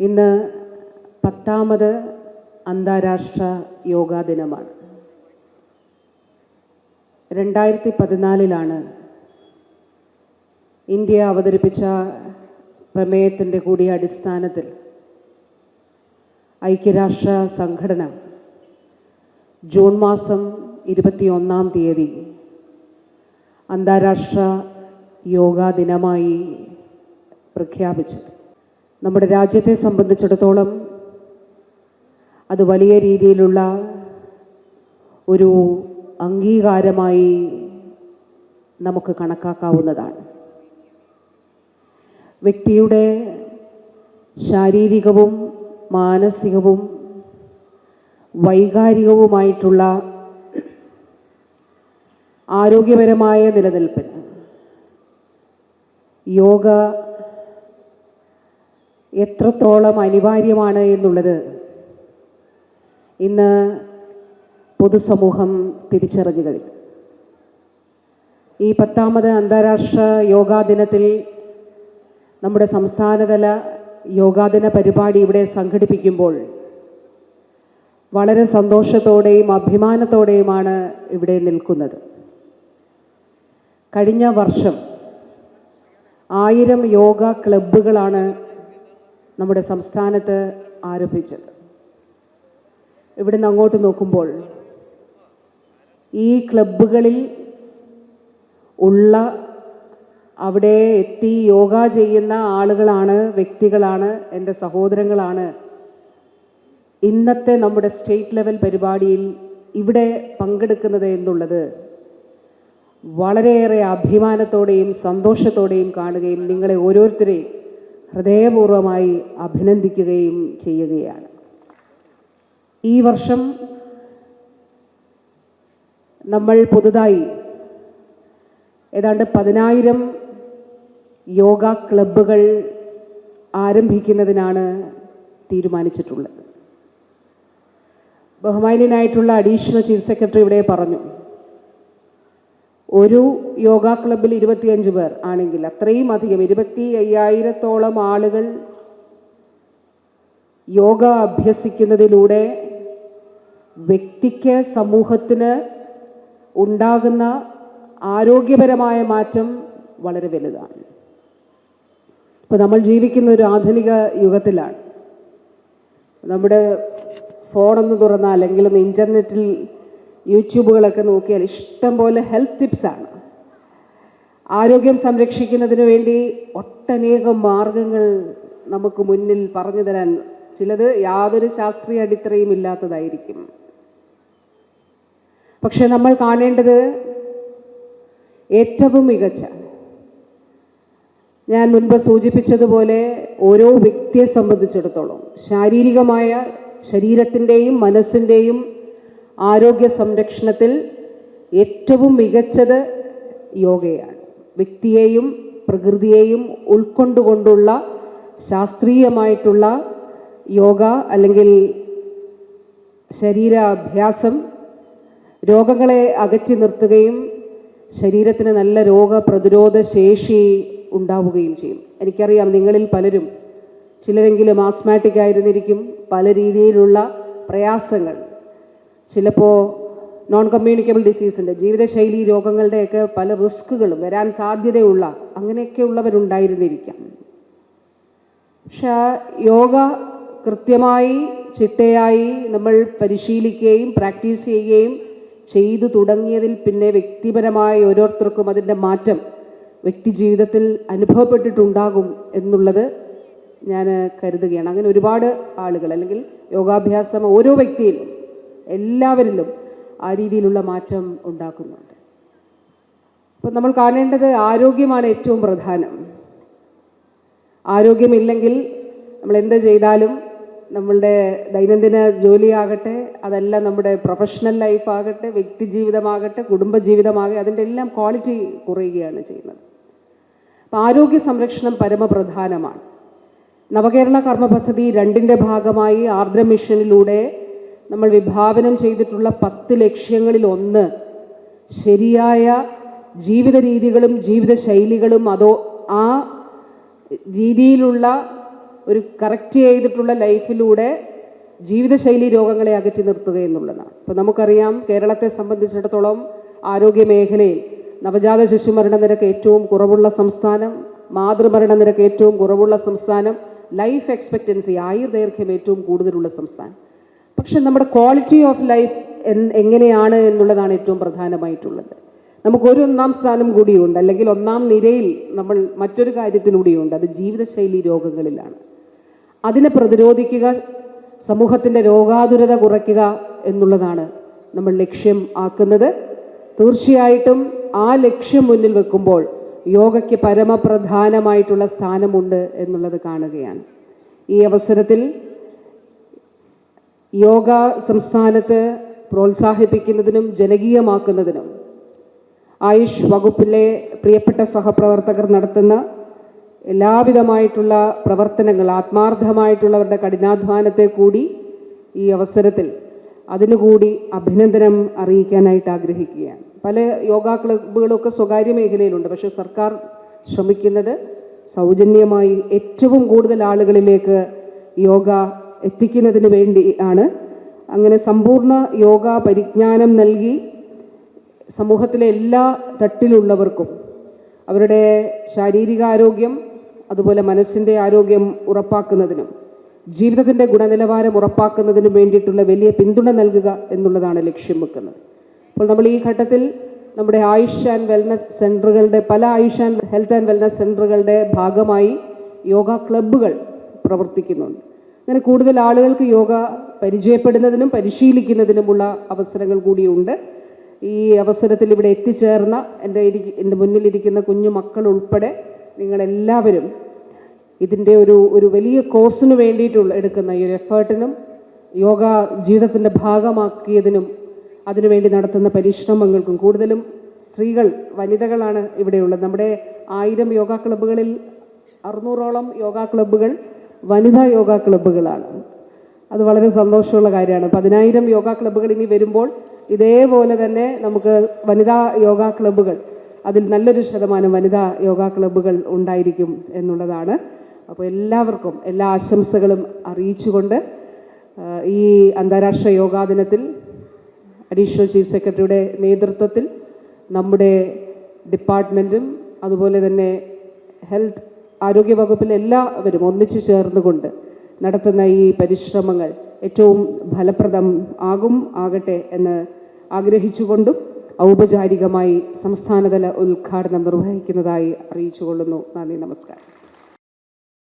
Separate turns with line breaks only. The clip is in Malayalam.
ഇന്ന് പത്താമത് അന്താരാഷ്ട്ര യോഗാ ദിനമാണ്. രണ്ടായിരത്തി പതിനാലിലാണ് ഇന്ത്യ അവതരിപ്പിച്ച പ്രമേയത്തിന്റെ കൂടി അടിസ്ഥാനത്തിൽ ഐക്യരാഷ്ട്ര സംഘടന ജൂൺ മാസം ഇരുപത്തിയൊന്നാം തീയതി അന്താരാഷ്ട്ര യോഗാ ദിനമായി പ്രഖ്യാപിച്ചത്. നമ്മുടെ രാജ്യത്തെ സംബന്ധിച്ചിടത്തോളം അത് വലിയ രീതിയിലുള്ള ഒരു അംഗീകാരമായി നമുക്ക് കണക്കാക്കാവുന്നതാണ്. വ്യക്തിയുടെ ശാരീരികവും മാനസികവും വൈകാരികവുമായിട്ടുള്ള ആരോഗ്യപരമായ നിലനിൽപ്പിന് യോഗ എത്രത്തോളം അനിവാര്യമാണ് എന്നുള്ളത്. ഇന്ന് പൊതുസമൂഹം തിരിച്ചറിഞ്ഞു കഴിഞ്ഞു ഈ പത്താമത് അന്താരാഷ്ട്ര യോഗാ ദിനത്തിൽ നമ്മുടെ സംസ്ഥാനതല യോഗാദിന പരിപാടി ഇവിടെ സംഘടിപ്പിക്കുമ്പോൾ വളരെ സന്തോഷത്തോടെയും അഭിമാനത്തോടെയുമാണ് ഇവിടെ നിൽക്കുന്നത്. കഴിഞ്ഞ വർഷം ആയിരം യോഗ ക്ലബ്ബുകളാണ് നമ്മുടെ സംസ്ഥാനത്ത് ആരംഭിച്ചത്. ഇവിടുന്ന് അങ്ങോട്ട് നോക്കുമ്പോൾ ഈ ക്ലബുകളിൽ ഉള്ള അവിടെ എത്തി യോഗ ചെയ്യുന്ന ആളുകളാണ് വ്യക്തികളാണ് എന്റെ സഹോദരങ്ങളാണ്. ഇന്നത്തെ നമ്മുടെ സ്റ്റേറ്റ് ലെവൽ പരിപാടിയിൽ ഇവിടെ പങ്കെടുക്കുന്നത് എന്നുള്ളത് വളരെയേറെ അഭിമാനത്തോടെയും സന്തോഷത്തോടെയും കാണുകയും നിങ്ങളെ ഓരോരുത്തരെയും ഹൃദയപൂർവമായി അഭിനന്ദിക്കുകയും ചെയ്യുകയാണ്. ഈ വർഷം നമ്മൾ പുതുതായി ഏതാണ്ട് പതിനായിരം യോഗ ക്ലബ്ബുകൾ ആരംഭിക്കുന്നതിനാണ് തീരുമാനിച്ചിട്ടുള്ളത്. ബഹുമാന്യനായിട്ടുള്ള അഡീഷണൽ ചീഫ് സെക്രട്ടറി ഇവിടെ പറഞ്ഞു ഒരു യോഗ ക്ലബിൽ ഇരുപത്തിയഞ്ച് പേർ ആണെങ്കിൽ അത്രയും അധികം ഇരുപത്തി അയ്യായിരത്തോളം ആളുകൾ യോഗ അഭ്യസിക്കുന്നതിലൂടെ വ്യക്തിക്ക് സമൂഹത്തിന് ഉണ്ടാകുന്ന ആരോഗ്യപരമായ മാറ്റം വളരെ വലുതാണ്. ഇപ്പോൾ നമ്മൾ ജീവിക്കുന്ന ഒരു ആധുനിക യുഗത്തിലാണ്. നമ്മുടെ ഫോണൊന്ന് തുറന്നാൽ അല്ലെങ്കിൽ ഒന്ന് ഇന്റർനെറ്റിൽ യൂട്യൂബുകളൊക്കെ നോക്കിയാൽ ഇഷ്ടം പോലെ ഹെൽത്ത് ടിപ്സാണ് ആരോഗ്യം സംരക്ഷിക്കുന്നതിന് വേണ്ടി ഒട്ടനേകം മാർഗങ്ങൾ നമുക്ക് മുന്നിൽ പറഞ്ഞു തരാൻ ചിലത് യാതൊരു ശാസ്ത്രീയ അടിത്തറയും ഇല്ലാത്തതായിരിക്കും. പക്ഷെ നമ്മൾ കാണേണ്ടത് ഏറ്റവും മികച്ച ഞാൻ മുൻപ് സൂചിപ്പിച്ചതുപോലെ ഓരോ വ്യക്തിയെ സംബന്ധിച്ചിടത്തോളം ശാരീരികമായ ശരീരത്തിന്റെയും മനസ്സിന്റെയും ആരോഗ്യ സംരക്ഷണത്തിൽ ഏറ്റവും മികച്ചത് യോഗയാണ്. വ്യക്തിയെയും പ്രകൃതിയെയും ഉൾക്കൊണ്ടുകൊണ്ടുള്ള ശാസ്ത്രീയമായിട്ടുള്ള യോഗ അല്ലെങ്കിൽ ശരീരാഭ്യാസം രോഗങ്ങളെ അകറ്റി നിർത്തുകയും ശരീരത്തിന് നല്ല രോഗപ്രതിരോധ ശേഷി ഉണ്ടാവുകയും ചെയ്യും. എനിക്കറിയാം നിങ്ങളിൽ പലരും ചിലരെങ്കിലും ആസ്മാറ്റിക് ആയിരുന്നിരിക്കും. പല രീതിയിലുള്ള പ്രയാസങ്ങൾ ചിലപ്പോൾ നോൺ കമ്മ്യൂണിക്കബിൾ ഡിസീസിന്റെ ജീവിതശൈലി രോഗങ്ങളുടെയൊക്കെ പല റിസ്കുകളും വരാൻ സാധ്യതയുള്ള അങ്ങനെയൊക്കെ ഉള്ളവരുണ്ടായിരുന്നിരിക്കാം പക്ഷെ യോഗ കൃത്യമായി ചിട്ടയായി നമ്മൾ പരിശീലിക്കുകയും പ്രാക്ടീസ് ചെയ്യുകയും ചെയ്തു തുടങ്ങിയതിൽ പിന്നെ വ്യക്തിപരമായി ഓരോരുത്തർക്കും അതിന്റെ മാറ്റം വ്യക്തി ജീവിതത്തിൽ അനുഭവപ്പെട്ടിട്ടുണ്ടാകും എന്നുള്ളത് ഞാൻ കരുതുകയാണ്. അങ്ങനെ ഒരുപാട് ആളുകൾ അല്ലെങ്കിൽ യോഗാഭ്യാസം ഓരോ വ്യക്തിയിലും എല്ലാവരിലും ആ രീതിയിലുള്ള മാറ്റം ഉണ്ടാക്കുന്നുണ്ട്. അപ്പോൾ നമ്മൾ കാണേണ്ടത് ആരോഗ്യമാണ് ഏറ്റവും പ്രധാനം. ആരോഗ്യമില്ലെങ്കിൽ നമ്മൾ എന്ത് ചെയ്താലും നമ്മളുടെ ദൈനംദിന ജോലിയാകട്ടെ അതെല്ലാം നമ്മുടെ പ്രൊഫഷണൽ ലൈഫ് ആകട്ടെ വ്യക്തി ജീവിതമാകട്ടെ കുടുംബജീവിതമാകട്ടെ അതിന്റെ എല്ലാം ക്വാളിറ്റി കുറയുകയാണ് ചെയ്യുന്നത്. അപ്പം ആരോഗ്യ സംരക്ഷണം പരമപ്രധാനമാണ്. നവകേരള കർമ്മ പദ്ധതി രണ്ടിന്റെ ഭാഗമായി ആർദ്ര മിഷനിലൂടെ നമ്മൾ വിഭാവനം ചെയ്തിട്ടുള്ള പത്ത് ലക്ഷ്യങ്ങളിൽ ഒന്ന് ശരിയായ ജീവിത രീതികളും ജീവിത ശൈലികളും അതോ ആ രീതിയിലുള്ള ഒരു കറക്റ്റ് ചെയ്തിട്ടുള്ള ലൈഫിലൂടെ ജീവിതശൈലി രോഗങ്ങളെ അകറ്റി നിർത്തുക എന്നുള്ളതാണ്. അപ്പോൾ നമുക്കറിയാം കേരളത്തെ സംബന്ധിച്ചിടത്തോളം ആരോഗ്യ മേഖലയിൽ നവജാത ശിശു മരണനിരക്ക് ഏറ്റവും കുറവുള്ള സംസ്ഥാനം മാതൃമരണ നിരക്ക് ഏറ്റവും കുറവുള്ള സംസ്ഥാനം ലൈഫ് എക്സ്പെക്റ്റൻസി ആയുർദൈർഘ്യം ഏറ്റവും കൂടുതലുള്ള സംസ്ഥാനം. പക്ഷെ നമ്മുടെ ക്വാളിറ്റി ഓഫ് ലൈഫ് എങ്ങനെയാണ് എന്നുള്ളതാണ് ഏറ്റവും പ്രധാനമായിട്ടുള്ളത്. നമുക്ക് ഒരു ഒന്നാം സ്ഥാനം കൂടിയുണ്ട് അല്ലെങ്കിൽ ഒന്നാം നിരയിൽ നമ്മൾ മറ്റൊരു കാര്യത്തിലൂടെയുണ്ട് അത് ജീവിതശൈലി രോഗങ്ങളിലാണ്. അതിനെ പ്രതിരോധിക്കുക സമൂഹത്തിന്റെ രോഗാതുരത കുറയ്ക്കുക എന്നുള്ളതാണ് നമ്മൾ ലക്ഷ്യം ആക്കുന്നത്. തീർച്ചയായിട്ടും ആ ലക്ഷ്യം മുന്നിൽ വെക്കുമ്പോൾ യോഗയ്ക്ക് പരമപ്രധാനമായിട്ടുള്ള സ്ഥാനമുണ്ട് എന്നുള്ളത് കാണുകയാണ്. ഈ അവസരത്തിൽ യോഗ സംസ്ഥാനത്ത് പ്രോത്സാഹിപ്പിക്കുന്നതിനും ജനകീയമാക്കുന്നതിനും ആയുഷ് വകുപ്പിലെ പ്രിയപ്പെട്ട സഹപ്രവർത്തകർ നടത്തുന്ന എല്ലാവിധമായിട്ടുള്ള പ്രവർത്തനങ്ങൾ ആത്മാർത്ഥമായിട്ടുള്ളവരുടെ കഠിനാധ്വാനത്തെ കൂടി ഈ അവസരത്തിൽ അതിനുകൂടി അഭിനന്ദനം അറിയിക്കാനായിട്ട് ആഗ്രഹിക്കുകയാണ്. പല യോഗ ക്ലബ്ബുകളൊക്കെ സ്വകാര്യ മേഖലയിലുണ്ട് പക്ഷേ സർക്കാർ ശ്രമിക്കുന്നത് സൗജന്യമായി ഏറ്റവും കൂടുതൽ ആളുകളിലേക്ക് യോഗ എത്തിക്കുന്നതിന് വേണ്ടി ആണ്. അങ്ങനെ സമ്പൂർണ യോഗ പരിജ്ഞാനം നൽകി സമൂഹത്തിലെ എല്ലാ തട്ടിലുള്ളവർക്കും അവരുടെ ശാരീരികാരോഗ്യം അതുപോലെ മനസ്സിന്റെ ആരോഗ്യം ഉറപ്പാക്കുന്നതിനും ജീവിതത്തിന്റെ ഗുണനിലവാരം ഉറപ്പാക്കുന്നതിനും വേണ്ടിയിട്ടുള്ള വലിയ പിന്തുണ നൽകുക എന്നുള്ളതാണ് ലക്ഷ്യം വെക്കുന്നത്. അപ്പോൾ നമ്മൾ ഈ ഘട്ടത്തിൽ നമ്മുടെ ആയുഷ് ആൻഡ് വെൽനസ് സെന്ററുകളുടെ പല Ayush and health and wellness സെന്ററുകളുടെ ഭാഗമായി യോഗ ക്ലബ്ബുകൾ പ്രവർത്തിക്കുന്നുണ്ട്. അങ്ങനെ കൂടുതൽ ആളുകൾക്ക് യോഗ പരിചയപ്പെടുന്നതിനും പരിശീലിക്കുന്നതിനുമുള്ള അവസരങ്ങൾ കൂടിയുണ്ട്. ഈ അവസരത്തിൽ ഇവിടെ എത്തിച്ചേർന്ന എന്റെ ഇരിക്ക എന്റെ മുന്നിലിരിക്കുന്ന കുഞ്ഞു മക്കൾ ഉൾപ്പെടെ നിങ്ങളെല്ലാവരും ഇതിന്റെ ഒരു ഒരു വലിയ കോഴ്സിന് വേണ്ടിയിട്ടുള്ള എടുക്കുന്ന ഈ ഒരു എഫേർട്ടിനും യോഗ ജീവിതത്തിന്റെ ഭാഗമാക്കിയതിനും അതിനുവേണ്ടി നടത്തുന്ന പരിശ്രമങ്ങൾക്കും കൂടുതലും സ്ത്രീകൾ വനിതകളാണ് ഇവിടെയുള്ളത്. നമ്മുടെ ആയിരം യോഗ ക്ലബ്ബുകളിൽ അറുന്നൂറോളം യോഗ ക്ലബ്ബുകൾ വനിതാ യോഗ ക്ലബ്ബുകളാണ്. അത് വളരെ സന്തോഷമുള്ള കാര്യമാണ്. പതിനായിരം യോഗ ക്ലബ്ബുകൾ ഇനി വരുമ്പോൾ ഇതേപോലെ തന്നെ നമുക്ക് വനിതാ യോഗ ക്ലബ്ബുകൾ അതിൽ നല്ലൊരു ശതമാനം വനിതാ യോഗ ക്ലബ്ബുകൾ ഉണ്ടായിരിക്കും എന്നുള്ളതാണ്. അപ്പോൾ എല്ലാവർക്കും എല്ലാ ആശംസകളും അറിയിച്ചുകൊണ്ട് ഈ അന്താരാഷ്ട്ര യോഗാ ദിനത്തിൽ അഡീഷണൽ ചീഫ് സെക്രട്ടറിയുടെ നേതൃത്വത്തിൽ നമ്മുടെ ഡിപ്പാർട്ട്മെന്റും അതുപോലെ തന്നെ ഹെൽത്ത് ആരോഗ്യ വകുപ്പിലെ എല്ലാവരും ഒന്നിച്ചു ചേർന്നുകൊണ്ട് നടത്തുന്ന ഈ പരിശ്രമങ്ങൾ ഏറ്റവും ഫലപ്രദം ആകും ആകട്ടെ എന്ന് ആഗ്രഹിച്ചുകൊണ്ടും ഔപചാരികമായി സംസ്ഥാനതല ഉദ്ഘാടനം നിർവഹിക്കുന്നതായി അറിയിച്ചുകൊള്ളുന്നു. നന്ദി നമസ്കാരം.